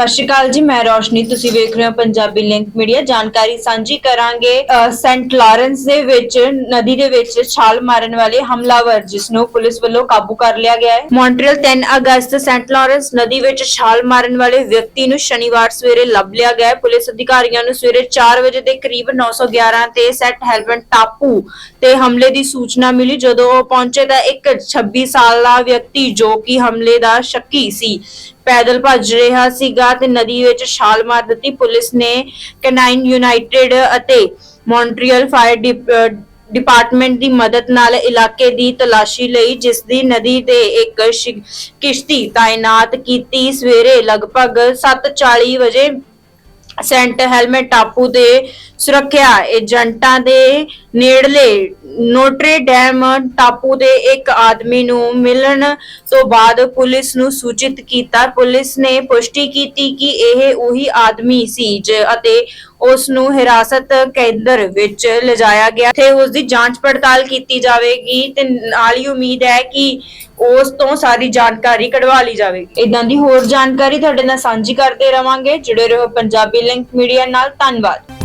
ਸਤਿ ਸ਼੍ਰੀ ਅਕਾਲ ਜੀ, ਮੈਂ ਰੋਸ਼ਨੀ, ਤੁਸੀਂ ਵੇਖ ਰਹੇ ਹੋ ਪੰਜਾਬੀ ਲਿੰਕ ਮੀਡੀਆ। ਜਾਣਕਾਰੀ ਸਾਂਝੀ ਕਰਾਂਗੇ ਸੈਂਟ ਲਾਰੈਂਸ ਦੇ ਵਿੱਚ, ਨਦੀ ਦੇ ਵਿੱਚ ਛਾਲ ਮਾਰਨ ਵਾਲੇ ਹਮਲਾਵਰ, ਜਿਸ ਨੂੰ ਪੁਲਿਸ ਵੱਲੋਂ ਕਾਬੂ ਕਰ ਲਿਆ ਗਿਆ ਹੈ। ਮੌਂਟਰੀਅਲ 3 ਅਗਸਤ, ਸੈਂਟ ਲਾਰੈਂਸ ਨਦੀ ਵਿੱਚ ਛਾਲ ਮਾਰਨ ਵਾਲੇ ਵਿਅਕਤੀ ਨੂੰ ਸ਼ਨੀਵਾਰ ਸਵੇਰੇ ਲੱਭ ਲਿਆ ਗਿਆ ਪੁਲਿਸ ਅਧਿਕਾਰੀਆਂ ਨੂੰ ਸਵੇਰੇ 4 ਵਜੇ ਦੇ ਕਰੀਬ 911 ਤੇ ਸੈਂਟ ਹੈਲਵਨ ਟਾਪੂ ਤੇ ਹਮਲੇ ਦੀ ਸੂਚਨਾ ਮਿਲੀ, ਜਦੋਂ ਉਹ ਪਹੁੰਚੇ ਤਾਂ ਇੱਕ 26 ਸਾਲਾ ਵਿਅਕਤੀ ਜੋ ਕਿ ਹਮਲੇ ਦਾ ਸ਼ੱਕੀ ਸੀ। ਪੈਦਲ ਭੱਜ ਰਿਹਾ ਸੀਗਾ ਤੇ ਨਦੀ ਵਿੱਚ ਛਾਲ ਮਾਰ ਦਿੱਤੀ। ਪੁਲਿਸ ਨੇ ਕੈਨਾਈਨ ਯੂਨਾਈਟਿਡ ਅਤੇ ਮੌਂਟਰੀਅਲ ਫਾਇਰ ਡਿਪ- ਡਿਪਾਰਟਮੈਂਟ ਦੀ ਮਦਦ ਨਾਲ ਇਲਾਕੇ ਦੀ ਤਲਾਸ਼ੀ ਲਈ, ਜਿਸ ਦੀ ਨਦੀ ਤੇ ਇੱਕ ਕਿਸ਼ਤੀ ਤਾਇਨਾਤ ਕੀਤੀ ਸਵੇਰੇ ਲਗਭਗ 7:40 ਵਜੇ ਸੈਂਟ ਹੈਲਮਟ ਟਾਪੂ ਦੇ ਸੁਰੱਖਿਆ ਏਜੰਟਾਂ ਦੇ ਨੇੜਲੇ ਨੋਟਰੇ ਡੈਮ ਟਾਪੂ ਦੇ ਇੱਕ ਆਦਮੀ ਨੂੰ ਮਿਲਣ ਤੋਂ ਬਾਅਦ ਪੁਲਿਸ ਨੂੰ ਸੂਚਿਤ ਕੀਤਾ। ਪੁਲਿਸ ਨੇ ਪੁਸ਼ਟੀ ਕੀਤੀ ਕਿ ਇਹ ਉਹੀ ਆਦਮੀ ਸੀ ਅਤੇ ਉਸ ਨੂੰ ਹਿਰਾਸਤ ਕੇਂਦਰ ਵਿੱਚ ਲਿਜਾਇਆ ਗਿਆ। ਤੇ ਉਸ ਦੀ ਜਾਂਚ ਪੜਤਾਲ ਕੀਤੀ ਜਾਵੇਗੀ ਤੇ ਨਾਲ ਹੀ ਉਮੀਦ ਹੈ ਕਿ ਉਸ ਤੋਂ ਸਾਰੀ ਜਾਣਕਾਰੀ ਕਢਵਾ ਲਈ ਜਾਵੇਗੀ। ਇਦਾਂ ਦੀ ਹੋਰ ਜਾਣਕਾਰੀ ਤੁਹਾਡੇ ਨਾਲ ਸਾਂਝੀ ਕਰਦੇ ਰਵਾਂਗੇ। ਜੁੜੇ ਰਹੋ ਪੰਜਾਬੀ ਲਿੰਕ ਮੀਡੀਆ ਨਾਲ। ਧੰਨਵਾਦ।